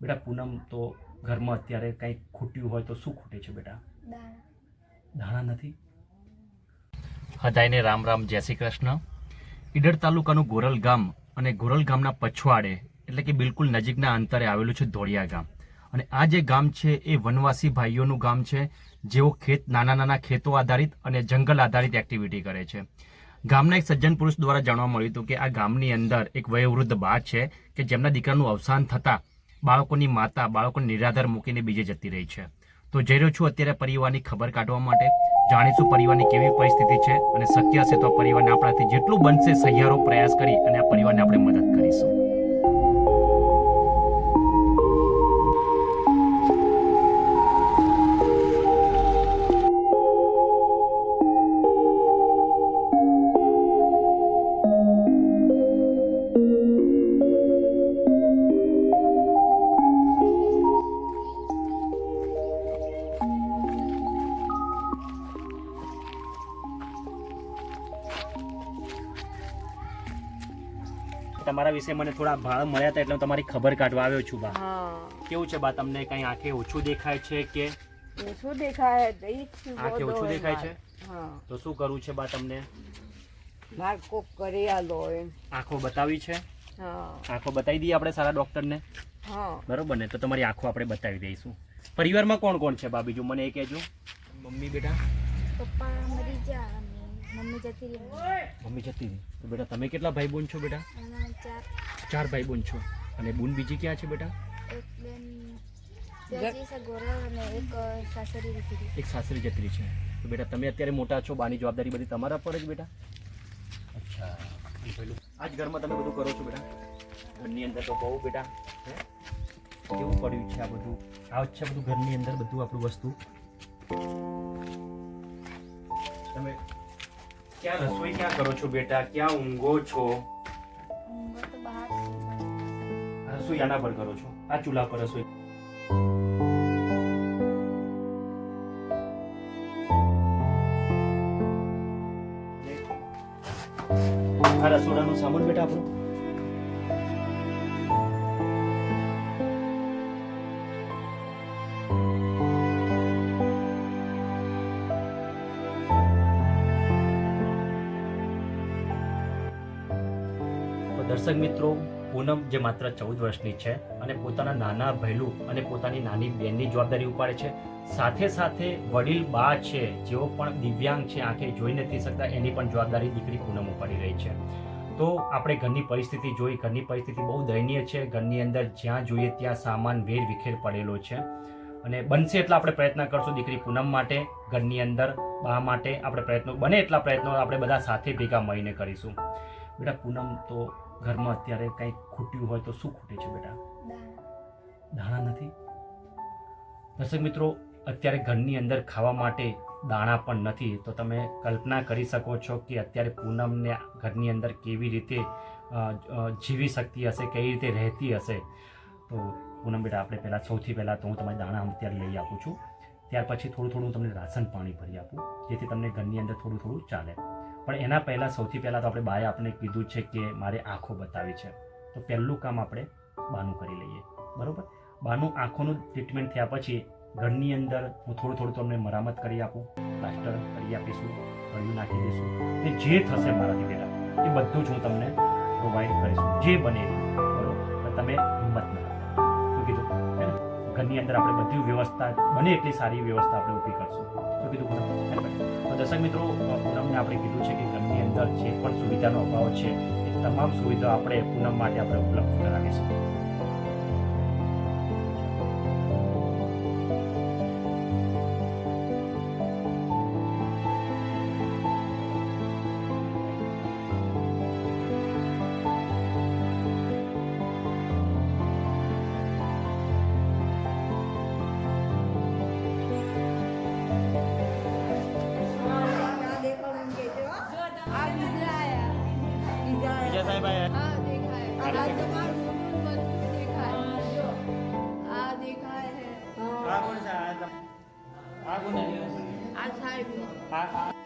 બેટા પૂનમ તો ઘરમાં અત્યારે કંઈક ખૂટ્યું હોય તો શું ખૂટે છે બેટા? દાણા. દાણા નથી? હદાયને રામ રામ જય શ્રી કૃષ્ણ. ઈડર તાલુકાનું ગોરલ ગામ અને ગોરલ ગામના પછવાડે એટલે કે બિલકુલ નજીકના અંતરે આવેલું છે ધોળિયા ગામ. અને આ જે ગામ છે એ વનવાસી ભાઈઓનું ગામ છે જેઓ ખેત નાના નાના ખેતો આધારિત અને જંગલ આધારિત એક્ટિવિટી કરે છે. ગામના એક સજ્જન પુરુષ દ્વારા જાણવા મળ્યું હતું કે આ ગામની અંદર એક વયોવૃદ્ધ બા છે કે જેમના દીકરાનું અવસાન થતાં બાળકોની માતા, બાળકોને નિરાધાર મૂકીને બીજે જતી રહી છે. તો જઈ રહ્યો છું અત્યારે પરિવારની ખબર કાઢવા માટે. જાણીશું પરિવારની કેવી પરિસ્થિતિ છે અને શક્ય હશે તો પરિવારને આપણાથી જેટલું બનશે સહિયારો પ્રયાસ કરી અને આ પરિવારને આપણે મદદ કરીશું. તમારા વિશે મને થોડા ભાળ મળ્યા હતા એટલે હું તમારી ખબર કાઢવા આવ્યો છું બા. કેવું છે બા તમને કઈ આંખે ઓછું દેખાય છે કે? ઓછું દેખાય આંખે ઓછું દેખાય છે? તો શું કરવું છે બા તમને? માર કોક કરી આલો આંખો બતાવી છે? આંખો બતાવી દઈએ આપણે સારા ડોક્ટરને? ને બરોબર ને? તો તમારી આંખો આપણે બતાવી દઈશું. પરિવારમાં કોણ કોણ છે બા બીજું મને એ કહેજો. મમ્મી બેટા? પપ્પા મરી ગયા મમ્મી જતી રહી. મમ્મી જતી રહી. તો બેટા તમે કેટલા ભાઈ બોન છો બેટા? ચાર ભાઈ બોન છો. અને બુન બીજી ક્યાં છે બેટા? એક સાસરી દીકરી એક સાસરી જતી રહી છે. તો બેટા તમે અત્યારે મોટા છો બાની જવાબદારી બધી તમારા પર જ બેટા? અચ્છા આજ ઘરમાં તમે બધું કરો છો બેટા? ઘરની અંદર તો બહુ બેટા? કેવું પડ્યું છે આ બધું? આ જ છે બધું ઘરની અંદર બધું આપણું વસ્તુ. તમે ક્યાં રસોઈ ક્યાં કરો છો બેટા? ક્યાં ઊંઘો છો? રસોઈ આના પર કરો છો? આ ચૂલા પર રસોઈ. આ રસોડાનું સામાન બેટા આપણું. દર્શક મિત્રો પૂનમ, જે માત્ર ચૌદ વર્ષની છે અને પોતાના નાના ભૈલું અને પોતાની નાની બહેનની જવાબદારી ઉપાડે છે. સાથે સાથે વડીલ બા છે, જેઓ પણ દિવ્યાંગ છે, આંખે જોઈ નથી શકતા, એની પણ જવાબદારી દીકરી પૂનમ ઉપાડી રહી છે. તો આપણે ઘરની પરિસ્થિતિ જોઈ. ઘરની પરિસ્થિતિ બહુ દયનીય છે. ઘરની અંદર જ્યાં જોઈએ ત્યાં સામાન, વેર, વિખેર પડેલો છે. અને બનશે એટલા આપણે પ્રયત્ન કરશું દીકરી પૂનમ માટે, ઘરની અંદર બા માટે આપણે પ્રયત્નો, બને એટલા પ્રયત્નો આપણે બધા સાથે ભેગા મળીને કરીશું. બેટા, પૂનમ તો ઘરમાં અત્યારે કંઈક ખૂટ્યું હોય તો શું ખૂટે છે બેટા? દાણા. નથી? દર્શક મિત્રો અત્યારે ઘરની અંદર ખાવા માટે દાણા પણ નથી. તો તમે કલ્પના કરી શકો છો કે અત્યારે પૂનમને ઘરની અંદર કેવી રીતે જીવી શકતી હશે કેવી રીતે રહેતી હશે? તો પૂનમ બેટા આપણે પહેલાં સૌથી પહેલાં તો હું તમારે દાણા અત્યારે લઈ આપું છું. ત્યાર પછી થોડું થોડું તમને રાશન પાણી ભરી આપું જેથી તમને ઘરની અંદર થોડું થોડું ચાલે. પણ એના પહેલાં સૌથી પહેલાં તો આપણે બાએ આપણે કીધું છે કે મારે આંખો બતાવી છે. તો પહેલું કામ આપણે બાનું કરી લઈએ. બરોબર? બાનું આંખોનું ટ્રીટમેન્ટ થયા પછી ઘરની અંદર હું થોડું થોડું તમને મરામત કરી આપું, પ્લાસ્ટર કરી આપીશું કળિયું નાખી દઈશું. ને જે થશે મારાથી બેટા, એ બધું જ હું તમને પ્રોવાઈડ કરીશું. જે બને ને? ઘરની અંદર આપણે બધી વ્યવસ્થા બને એટલી સારી વ્યવસ્થા આપણે ઊભી કરશું શું કીધું? તો દર્શક મિત્રો, પૂનમને આપણે કીધું છે કે ઘરની અંદર જે પણ સુવિધાનો અભાવ છે, એ તમામ સુવિધા આપણે પૂનમ માટે આપણે ઉપલબ્ધ કરાવીશું સાહેબ? આ દેખાય આ કોણ છે? આ કોણ? આ સાહેબ આ-